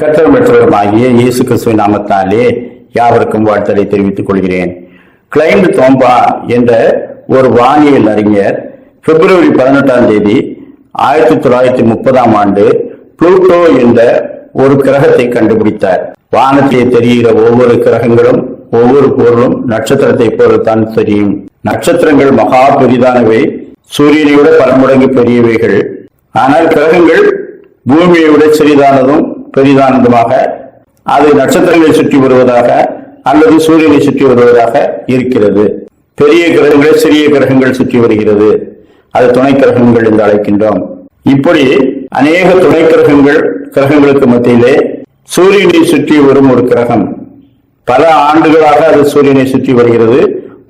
கத்தர் பெற்றவருமாகிய இயேசு கிறிஸ்துவ நாமத்தாலே யாவருக்கும் வாழ்த்தலை தெரிவித்துக் கொள்கிறேன். கிளைண்ட் தோம்பா என்ற ஒரு வானியல் அறிஞர் பிப்ரவரி பதினெட்டாம் தேதி ஆயிரத்தி தொள்ளாயிரத்தி முப்பதாம் ஆண்டு புளூட்டோ என்ற ஒரு கிரகத்தை கண்டுபிடித்தார். வானத்தை தெரிகிற ஒவ்வொரு கிரகங்களும் ஒவ்வொரு பொருளும் நட்சத்திரத்தை போலத்தான் தெரியும். நட்சத்திரங்கள் மகா பெரிதானவை. சூரியனை விட பல மடங்கு பெரியவைகள். ஆனால் கிரகங்கள் பூமியை விட சிறிதானதும் பெரிதானதுமாக அது நட்சத்திரங்களை சுற்றி வருவதாக அல்லது சூரியனை சுற்றி வருவதாக இருக்கிறது. பெரிய கிரகங்களை சிறிய கிரகங்கள் சுற்றி வருகிறது. அது துணை கிரகங்கள் என்று அழைக்கின்றோம். இப்படி அநேக துணை கிரகங்கள் கிரகங்களுக்கு மத்தியிலே சூரியனை சுற்றி வரும் ஒரு கிரகம். பல ஆண்டுகளாக அது சூரியனை சுற்றி வருகிறது.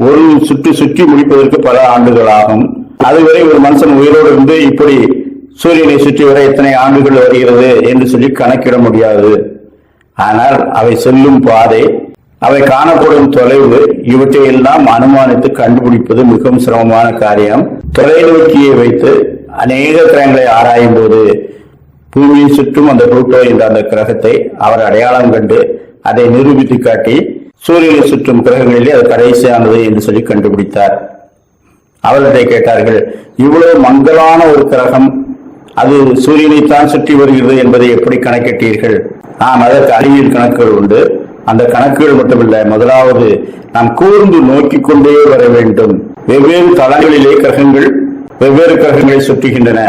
ஒரு சுற்றி சுற்றி முடிப்பதற்கு பல ஆண்டுகள் ஆகும். அதுவரை ஒரு மனுஷன் உயிரோடு இருந்து இப்படி சூரியனை சுற்றி வர எத்தனை ஆண்டுகள் வருகிறது என்று சொல்லி கணக்கிட முடியாது. ஆனால் அவை செல்லும் பாதை அவை காணப்படும் தொலைவு இவற்றை எல்லாம் அனுமானித்து கண்டுபிடிப்பது மிகவும் சிரமமான காரியம். தொலைநோக்கியை வைத்து அநேக கிரகங்களை ஆராயும் போது பூமியை சுற்றும் அந்த புளூட்டோ என்ற அந்த கிரகத்தை அவர் அடையாளம் கண்டு அதை நிரூபித்து காட்டி சூரியனை சுற்றும் கிரகங்களிலே அது கடைசியானது என்று சொல்லி கண்டுபிடித்தார். அவர்களை கேட்டார்கள் இவ்வளவு மங்கலான ஒரு கிரகம் அது சூரியனைத்தான் சுற்றி வருகிறது என்பதை எப்படி கணக்கிட்டீர்கள்? நாம் அதற்கு அறிவியல் கணக்குகள் உண்டு. அந்த கணக்குகள் மட்டுமல்ல முதலாவது நாம் கூர்ந்து நோக்கி கொண்டே வர வேண்டும். வெவ்வேறு தளங்களிலே கிரகங்கள் வெவ்வேறு கிரகங்களை சுற்றுகின்றன.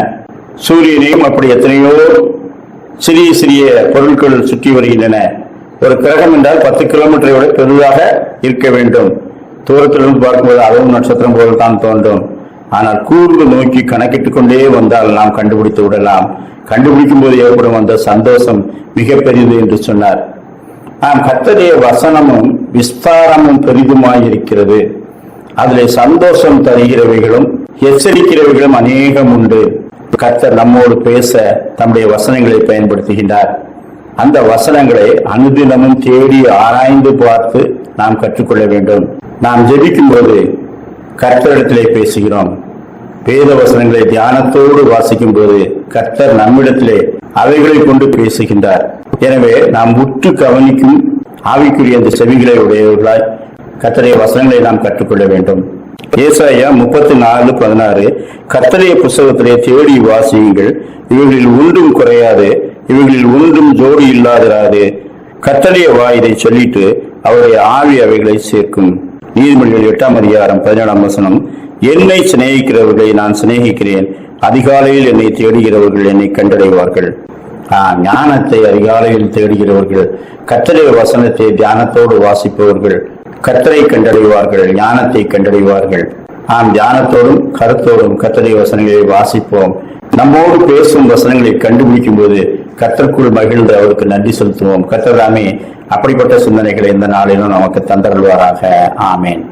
சூரியனையும் அப்படி எத்தனையோ சிறிய சிறிய பொருட்கள் சுற்றி வருகின்றன. ஒரு கிரகம் என்றால் பத்து கிலோமீட்டரை விட பெரிதாக இருக்க வேண்டும். தூரத்திலிருந்து பார்க்கும்போது அதுவும் நட்சத்திரம் போல் தான் தோன்றும். ஆனால் கூர்ந்து நோக்கி கணக்கிட்டுக் கொண்டே வந்தால் நாம் கண்டுபிடித்து விடலாம். கண்டுபிடிக்கும் போது ஏற்படும் அந்த சந்தோஷம் மிக பெரிது என்று சொன்னார். நாம் கத்தடைய வசனமும் விஸ்தாரமும் பெரிதுமாயிருக்கிறது. அதிலே சந்தோஷம் தருகிறவைகளும் எச்சரிக்கிறவைகளும் அநேகம் உண்டு. கர்த்தர் நம்மோடு பேச தம்முடைய வசனங்களை பயன்படுத்துகின்றார். அந்த வசனங்களை அனுதினமும் தேடி ஆராய்ந்து பார்த்து நாம் கற்றுக்கொள்ள வேண்டும். நாம் ஜெபிக்கும் போது கர்த்தரிடத்திலே பேசுகிறோம். வேத வசனங்களை தியானத்தோடு வாசிக்கும் போது கர்த்தர் நம்மிடத்திலே அவைகளை கொண்டு பேசுகின்றார். எனவே நாம் உற்று கவனிக்கும் ஆவிக்குரிய அந்த செவிகளை உடையவர்களாய் கத்தரைய வசனங்களை நாம் கற்றுக்கொள்ள வேண்டும். ஏசாயா முப்பத்தி நாலு பதினாறு கத்தரைய புஸ்தகத்திலே தேடி வாசியுங்கள். இவர்களில் ஒன்றும் குறையாது இவர்களில் ஒன்றும் ஜோடி இல்லாதிராது. கர்த்தருடைய வாய் இதை சொல்லிட்டு அவருடைய ஆவி அவைகளை சேர்க்கும். நீதிமொழிகள் எட்டாம் அதிகாரம் பதினேழாம் வசனம் என்னை சிநேகிக்கிறவர்களை நான் சிநேகிக்கிறேன். அதிகாலையில் என்னை தேடுகிறவர்கள் என்னை கண்டடைவார்கள். ஞானத்தை அதிகாலையில் தேடுகிறவர்கள் கர்த்தருடைய வசனத்தை தியானத்தோடு வாசிப்பவர்கள் கத்தரை கண்டடைவார்கள் ஞானத்தை கண்டடைவார்கள். ஆம் தியானத்தோடும் கருத்தோடும் கத்தரை வசனங்களை வாசிப்போம். நம்மோடு பேசும் வசனங்களை கண்டுபிடிக்கும் போது கத்தற்குள் மகிழ்ந்து அவருக்கு நன்றி செலுத்துவோம். கத்தராமே அப்படிப்பட்ட சிந்தனைகளை இந்த நாளிலும் நமக்கு தந்தருள்வாராக. ஆமேன்.